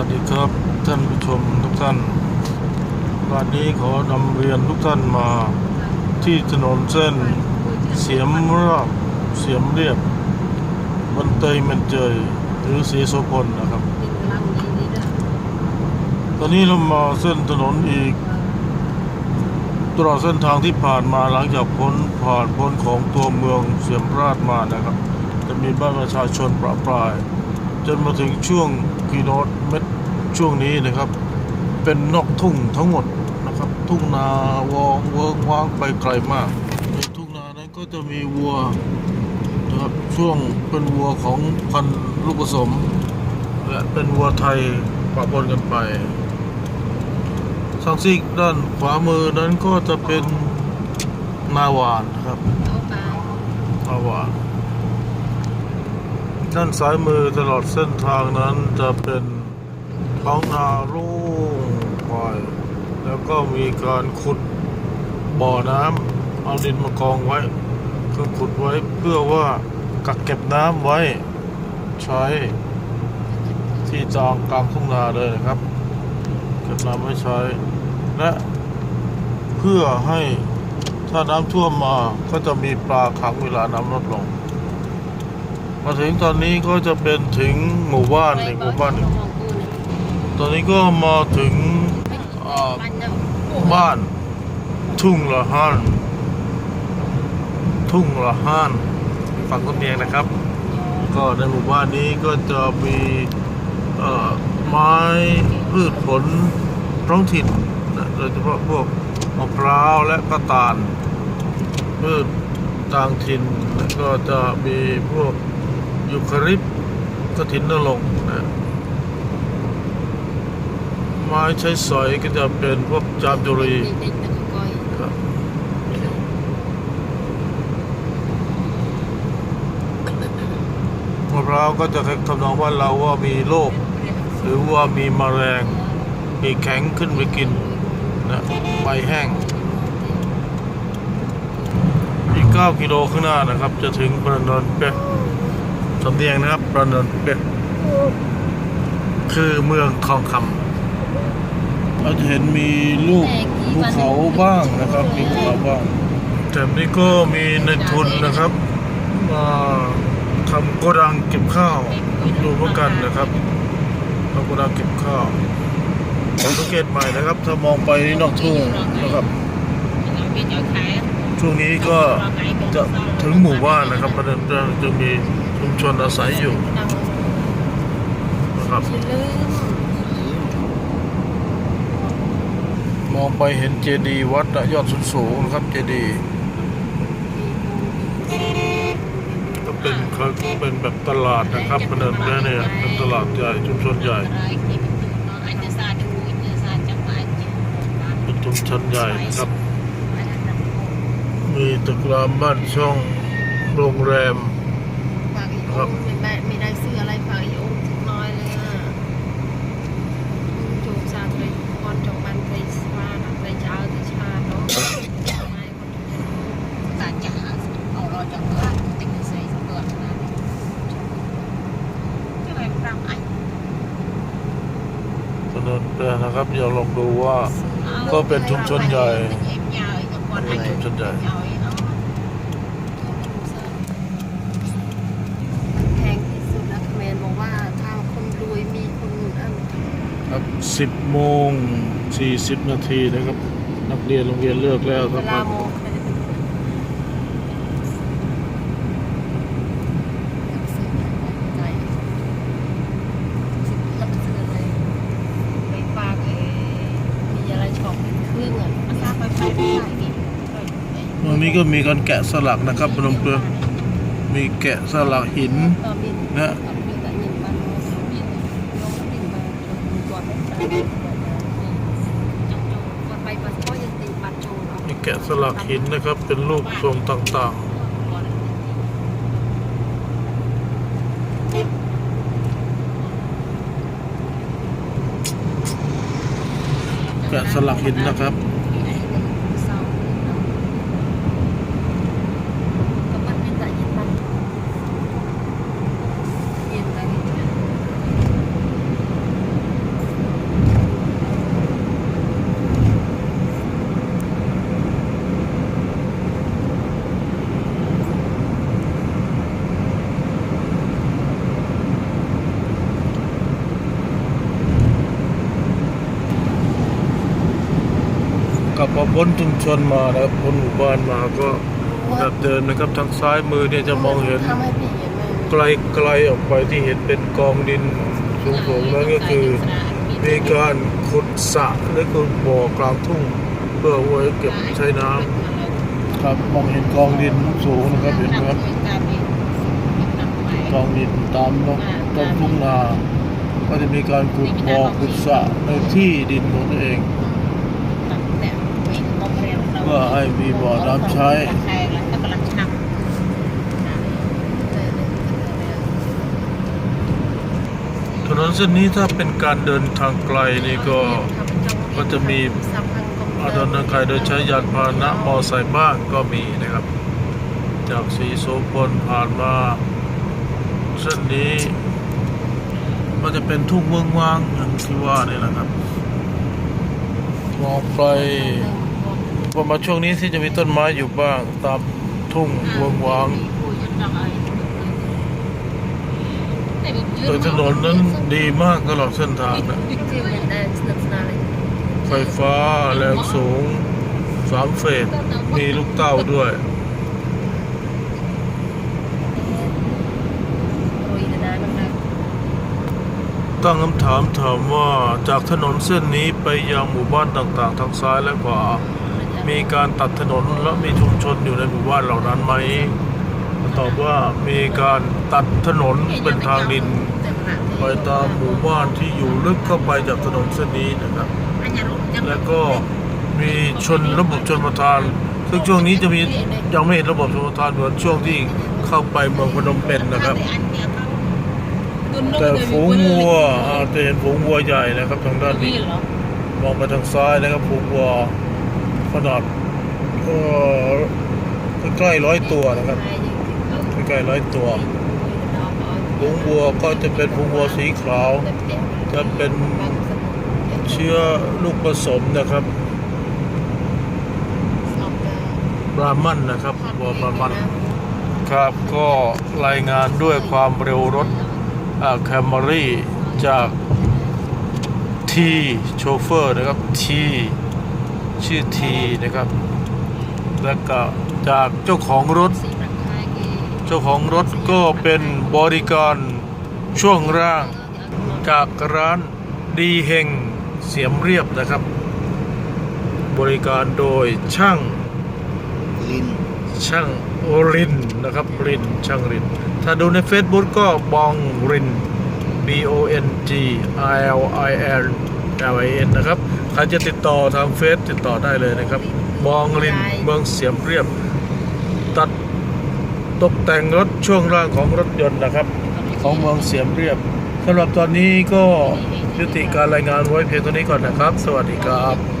วัสดีครับท่านผู้ชมทุกท่านวันนี้ขอนำเรียนทุกท่านมาที่ถนนเส้น เสียมราบเสียมเรียบบันเตยมันเจยหรือศรีโสพลนะครับ ตอนนี้เรามาเส้นถนนอีกตลอดเส้นทางที่ผ่านมาหลังจากพ้นผ่านพ้นของตัวเมืองเสียมราชมานะครับ จะมีบ้านประชาชนประปราย จนมาถึงช่วงกิโลเมตรช่วงนี้นะครับ เป็นนอกทุ่งทั้งหมดนะครับ ทุ่งนาวองเวิงว้างไปไกลมากในทุ่งนานั้นก็จะมีวัวนะครับช่วงเป็นวัวของพันธุ์ลูกผสม และเป็นวัวไทยปะปนกันไปทางซีกด้านขวามือนั้นก็จะเป็นนาหวานนะครับนาหวาน ด้านซ้ายมือตลอดเส้นทางนั้นจะเป็นท้องนาโรุ่งไปแล้วก็มีการขุดบ่อน้ำเอาดินมากองไว้คือขุดไว้เพื่อว่ากักเก็บน้ำไว้ ใช้ที่จองกลางทุ่งนาเลยนะครับเก็บน้ำไว้ใช้ และเพื่อให้ถ้าน้ำท่วมมาก็จะมีปลาขังเวลาน้ำลดลง มาถึงตอนนี้ก็จะเป็นถึงหมู่บ้านอีกหมู่บ้านหนึ่งตอนนี้ก็มาถึงอ่าบ้าน ทุ่งละห้านทุ่งละห้านฝั่งคนเมียงนะครับ ก็ในหมู่บ้านนี้ก็จะมีเอ่อไม้พืชผลท้องถิ่นนะโดยเฉพาะพวกมะพร้าวและกระตาลพืชต่างถิ่นแล้วก็จะมีพวก ยูคาริปต์กระถินนรงนะไม้ใช้สอยก็จะเป็นพวกจามจุรีครับมะพร้าวก็จะทำนองว่าเราว่ามีโรคหรือว่ามีมแมลงมีแข็งขึ้นไปกินนะใบแห้งอีก 9 กิโลข้างหน้านะครับ จะถึงประนนเปะ สำเนียงนะครับประนนเป็ดคือเมืองทองคำเราจะเห็นมีลูกภูเขาบ้างนะครับ มีภูเขาบ้างแต่นี้ก็มีในทุนนะครับมาทำโกดังเก็บข้าวดูเหมือนกันนะครับทำโกดังเก็บข้าวสังเกตใหม่นะครับ ถ้ามองไปนอกทุ่งนะครับ ช่วงนี้ก็จะถึงหมู่บ้านนะครับประเด็นจะมีชุมชนอาศัยอยู่นะครับมองไปเห็นเจดีย์วัดอะยอดสูงสูงๆนะครับเจดีย์ก็เป็นเขาเป็นแบบตลาดนะครับประเด็นเนี่ยเป็นตลาดใหญ่ชุมชนใหญ่เป็นชุมชนใหญ่นะครับ มีตึกรามบ้านช่องโรงแรมครับไม่ได้ซื้ออะไรฝากอีโอมสักน้อยเลยอะจูบซาเลยก่อนจงบันไปสวานะไปเช้าที่ชาเนาะไม่คนการจะหาเอาเราจากบ้านติดใส่เปลือกนะก็เลยปรับไอ้ถนนเปรนะครับ เดี๋ยวลองดูว่า ก็เป็นชุมชนใหญ่ เป็นชุมชนใหญ่แพงที่สุดนะคเมนบอกว่าถ้าคนรวยมีคนอันครับ10โมง40 นาทีนะครับ นักเรียนโรงเรียนเลิกแล้วคเวรับลาโมงเขาจะเป็นใจรับซื้อเลยไปฝากเอมีอะไรชอบเป็นเครื่องอะ มันทราบไปไปไปนี่ ต รงนี้ก็มีการแกะสลักนะครับพนมเปลือมีแกะสลักหินนะมีแกะสลักหินนะครับ เป็นรูปทรงต่างๆแกะสลักหินนะครับ ก็มันเป็นแต่ยิงบ้านยิงไป อ พ้นชุมชนมานะครับพ้นหมู่บ้านมาก็แบบเดินนะครับทางซ้ายมือเนี่ยจะมองเห็นไกลไกลๆออกไปที่เห็นเป็นกองดินสูงๆนั่นก็คือมีการขุดสระหรือขุดบ่อกลางทุ่ง เพื่อไว้เก็บใช้น้ำครับมองเห็นกองดินสูงนะครับเห็นไหมครับกองดินตามต้นทุ่งนาก็จะมีการขุดบ่อขุดสระในที่ดินของตัวเอง พื่อให้มีบ่อน้ำใช้ ถนนเส้นนี้ถ้าเป็นการเดินทางไกลนี่ก็ก็จะมีอาดอนใครโดยใช้ยานพาหนะมอไซค์บ้างก็มีนะครับ จากสีโสพลผ่านมาเส้นนี้ก็จะเป็นทุ่งเมืองว่างอย่างที่ว่านี่แหละครับมองไป พอมาช่วงนี้ที่จะมีต้นไม้อยู่บ้างตามทุ่งเมืองว่างโดยถนนนั้นดีมากตลอดเส้นทางนะที่มันได้สนับสนุนเลยไฟฟ้าแรงสูงสามเฟสมีลูกเต้าด้วยโรยนานมากตั้งคำถามถามว่าจากถนนเส้นนี้ไปยังหมู่บ้านต่างๆ ทางซ้ายและขวา มีการตัดถนนและมีชุมชนอยู่ในหมู่บ้านเหล่านั้นไหมตอบว่ามีการตัดถนนเป็นทางดิน ไปตามหมู่บ้านที่อยู่ลึกเข้าไปจากถนนเส้นนี้นะครับ แล้วก็มีชนระบบชนประทาน ซึ่งช่วงนี้จะมียังไม่เห็นระบบชนประทานเหมือนช่วงที่เข้าไปเมืองพนมเปญนะครับ แต่ฝูงวัวอาจจะเห็นฝูงวัวใหญ่นะครับทางด้านนี้ มองไปทางซ้ายนะครับฝูงวัว ขนาดก็ใกล้ร้อยตัวนะครับใกล้ร้อยตัวฝูงวัวก็จะเป็นฝูงวัวสีขาว จะเป็นเชื้อลูกผสมนะครับบรามันนะครับวัวบรามันครับก็รายงานด้วยความเร็วรถแคมรี่จากทีโชเฟอร์นะครับที ชื่อทีนะครับ แล้วก็จากเจ้าของรถ เจ้าของรถก็เป็นบริการช่วงร่าง จากร้านดีเฮงเสียมเรียบนะครับ บริการโดยช่างลินช่างรินนะครับรินช่างริน ถ้าดูใน Facebook ก็บองริน B O N G I L I N L I N นะครับใครจะติดต่อทางเฟซติดต่อได้เลยนะครับบองรินเมืองเสียมเรียบ ตัดตกแต่งรถช่วงล่างของรถยนต์นะครับ ของเมืองเสียมเรียบสำหรับตอนนี้ก็ยุติการรายงานไว้เพียงเท่านี้ก่อนนะครับ สวัสดีครับ